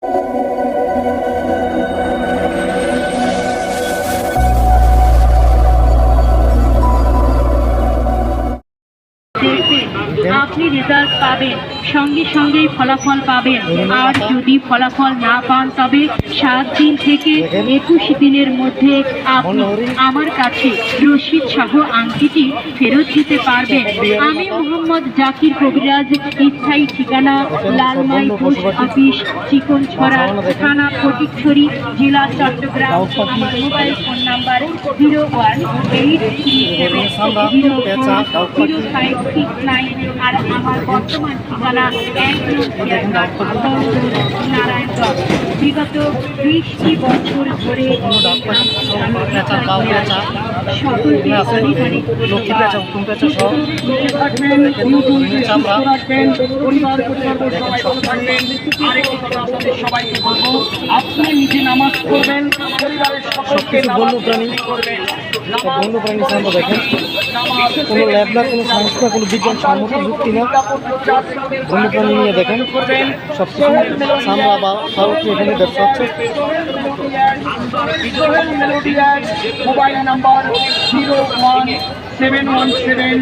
Música আপনি রেজাল্ট পাবেন। সঙ্গে সঙ্গেই ফলাফল পাবেন। আর যদি ফলাফল না পান, তবে সাত দিন থেকে একুশ দিনের মধ্যে আপনি আমার কাছে রশিদ সহ আংটিটি ফেরত দিতে পারবেন। আমি মোহাম্মদ জাকির কবিরাজ, স্থায়ী ঠিকানা, লালমাই পোস্ট অফিস, চিকন ছড়া, থানা ফটিকছড়ি, জেলা চট্টগ্রাম। আমার mobile phone number zero one eight three seven zero four zero five six nine আর আমার বর্তমান ঠিকানা এক নারায়ণগঞ্জ বিগত বিশটি বছর ধরে সকলকে সুস্থ রাখবেন পরিবার সবাইকে বলব আপনি নিজে নামাজ পড়বেন পরিবারের সবকিছু বন্য প্রাণী বন্য প্রাণী সামনে দেখেন। কোনো ল্যাব না কোনো সায়েন্স কোনো বিজ্ঞান সম্মত যুক্তি না। বন্য প্রাণী নিয়ে দেখেন সব কিছু বা ভারত এখানে ব্যবসা হচ্ছে। One seven one seven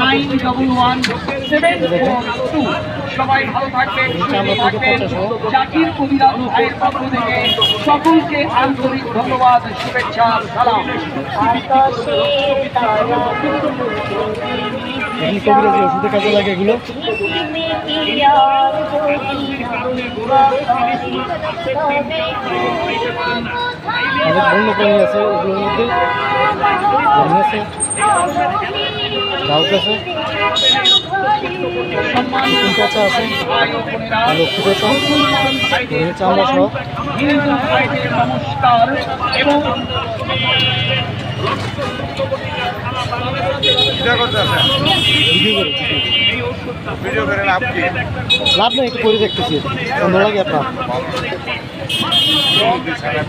nine double one seven two. সবাই ভালো থাকবেন সুস্থ থাকবেন। জাকির কবিরাজ ভাইয়ের পক্ষ থেকে সকলকে আন্তরিক ধন্যবাদ শুভেচ্ছা সালাম। ওষুধে কাজে লাগে এগুলো অনেক বন্য প্রাণী আছে এগুলোর মধ্যে আছে ডাউট আছে চিকন পেঁচা আছে লক্ষ্মী সহ ভিডিও করতে আছে ভিডিও করে লাভ কি? লাভ নেই একটু করে দেখতেছি। সুন্দর লাগে আপনার। সারা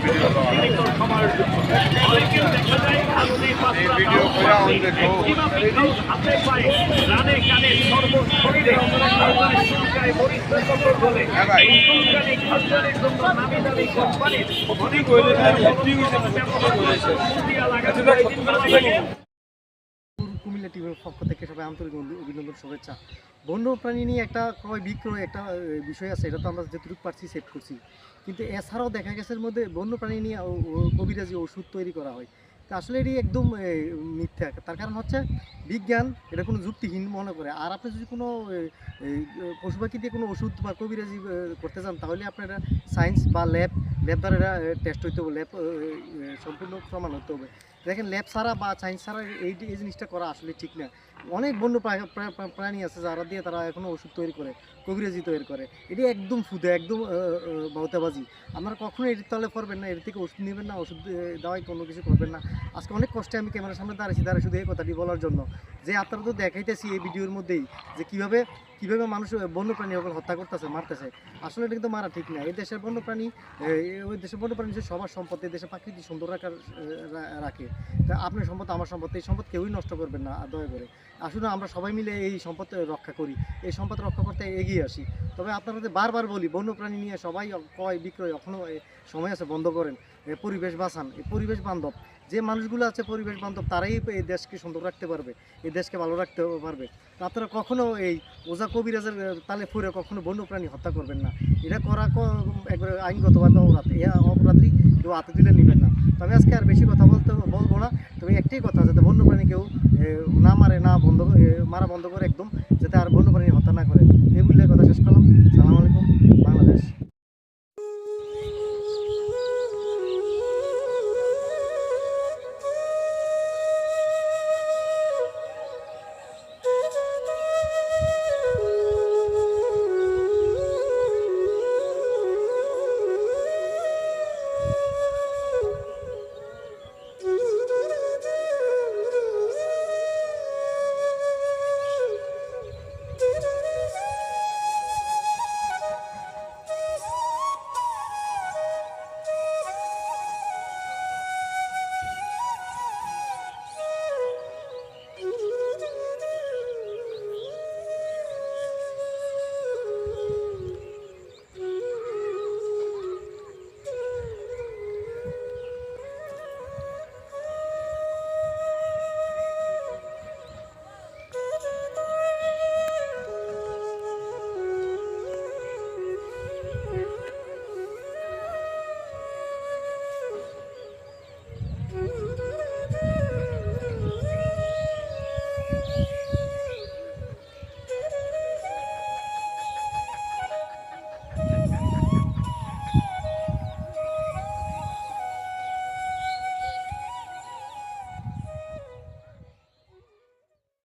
কুমিল্লা টিভির পক্ষ থেকে সবাই আন্তরিক অভিনন্দন, শুভেচ্ছা। বন্য প্রাণী নিয়ে একটা ক্রয় বিক্রয় একটা বিষয় আছে, এটা তো আমরা যেটুকু পারছি সেট করছি। কিন্তু এছাড়াও দেখা গেছে মধ্যে বন্য প্রাণী নিয়ে কবিরাজি ওষুধ তৈরি করা হয়, তা আসলে এটি একদম মিথ্যা। তার কারণ হচ্ছে বিজ্ঞান এটা কোনো যুক্তিহীন মনে করে। আর আপনি যদি কোনো পশু পাখি দিয়ে কোনো ওষুধ বা কবিরাজি করতে চান তাহলে আপনার সায়েন্স বা ল্যাব ল্যাব দ্বারা টেস্ট হইতে হবে ল্যাব সম্পূর্ণ প্রমাণ হতে হবে। দেখেন ল্যাব ছাড়া বা সাইন্স ছাড়া এই এই জিনিসটা করা আসলে ঠিক না। অনেক বন্য প্রা- প্রা- প্রা- প্রাণী আছে যারা দিয়ে তারা এখনও ওষুধ তৈরি করে কবিরাজি তৈরি করে। এটি একদম ফুদে, একদম বাউতাবাজি আপনারা কখনো এটির তলে পড়বেন না, এর থেকে ওষুধ নেবেন না, ওষুধ দেওয়াই কোনো কিছু করবেন না। আজকে অনেক কষ্টে আমি ক্যামেরার সামনে দাঁড়িয়েছি, দাঁড়িয়ে শুধু এই কথাটি বলার জন্য। যে আপনারা তো দেখাইতেছি এই ভিডিওর মধ্যেই যে কীভাবে, কীভাবে মানুষ বন্যপ্রাণী সকল হত্যা করতেছে, মারতেছে। আসলে এটা কিন্তু মারা ঠিক না। এই দেশের বন্যপ্রাণী ওই দেশের বন্যপ্রাণী সবার সম্পদ, এই দেশে প্রাকৃতিক সুন্দর রাখার রাখে। তা আপনার সম্পদ, আমার সম্পদ, এই সম্পদ কেউই নষ্ট করবেন না দয়া করে। আসলে আমরা সবাই মিলে এই সম্পদ রক্ষা করি। এই সম্পদ রক্ষা করতে এগিয়ে আসি। তবে আপনাদের বারবার বলি, বন্যপ্রাণী নিয়ে সবাই ক্রয় বিক্রয় এখনও সময় আছে, বন্ধ করেন। পরিবেশ বাঁচান। এই পরিবেশ বান্ধব। যে মানুষগুলো আছে পরিবেশ বান্ধব তারাই এই দেশকে সুন্দর রাখতে পারবে এই দেশকে ভালো রাখতে পারবে। আপনারা কখনো এই ওজা কবিরাজের তালে ফুরে কখনো বন্যপ্রাণী হত্যা করবেন না। এটা করা একবারে আইনগতভাবে অপরাধ। এই অপরাধী কেউ হাতে তুলে নেবেন না। তবে আজকে আর বেশি কথা বলতে বলব না। তবে একটাই কথা যাতে বন্যপ্রাণী কেউ না মারে না বন্ধ এ, মারা বন্ধ করে একদম যাতে আর বন্যপ্রাণী